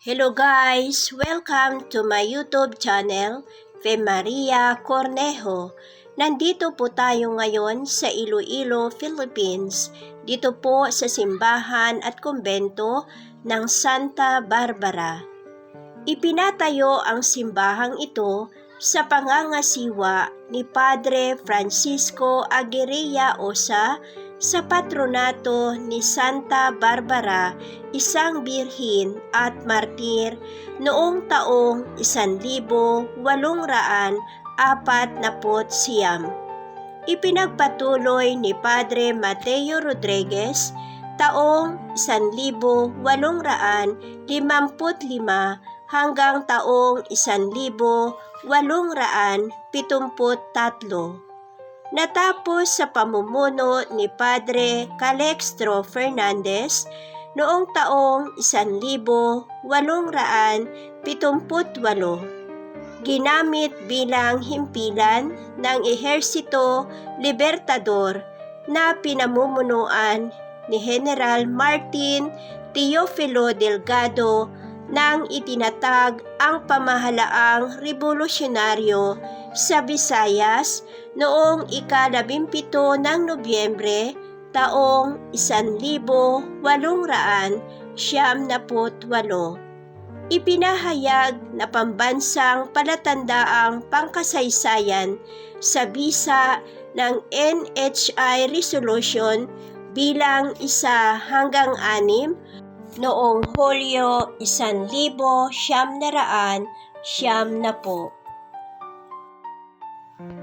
Hello guys! Welcome to my YouTube channel, Fe Maria Cornejo. Nandito po tayo ngayon sa Iloilo, Philippines. Dito po sa simbahan at kumbento ng Santa Barbara. Ipinatayo ang simbahang ito sa pangangasiwa ni Padre Francisco Aguirre Osa sa patronato ni Santa Barbara, isang birhin at martir noong taong 1849. Ipinagpatuloy ni Padre Mateo Rodriguez taong 1855 hanggang taong 1873. Natapos sa pamumuno ni Padre Calextro Fernandez noong taong 1878. Ginamit bilang himpilan ng Ehersito Libertador na pinamumunuan ni General Martin Teofilo Delgado nang itinatag ang pamahalaang revolusyonaryo sa Visayas noong ikalabimpito ng Nobyembre taong 1878. Ipinahayag na pambansang palatandaang pangkasaysayan sa bisa ng NHI Resolution bilang isa hanggang anim noong Hulyo 1900 siyam na po.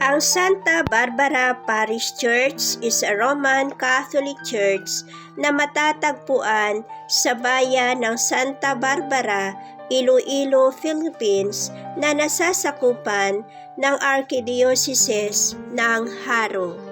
Ang Santa Barbara Parish Church is a Roman Catholic Church na matatagpuan sa bayan ng Santa Barbara, Iloilo, Philippines na nasasakupan ng Archdiocese ng Haro.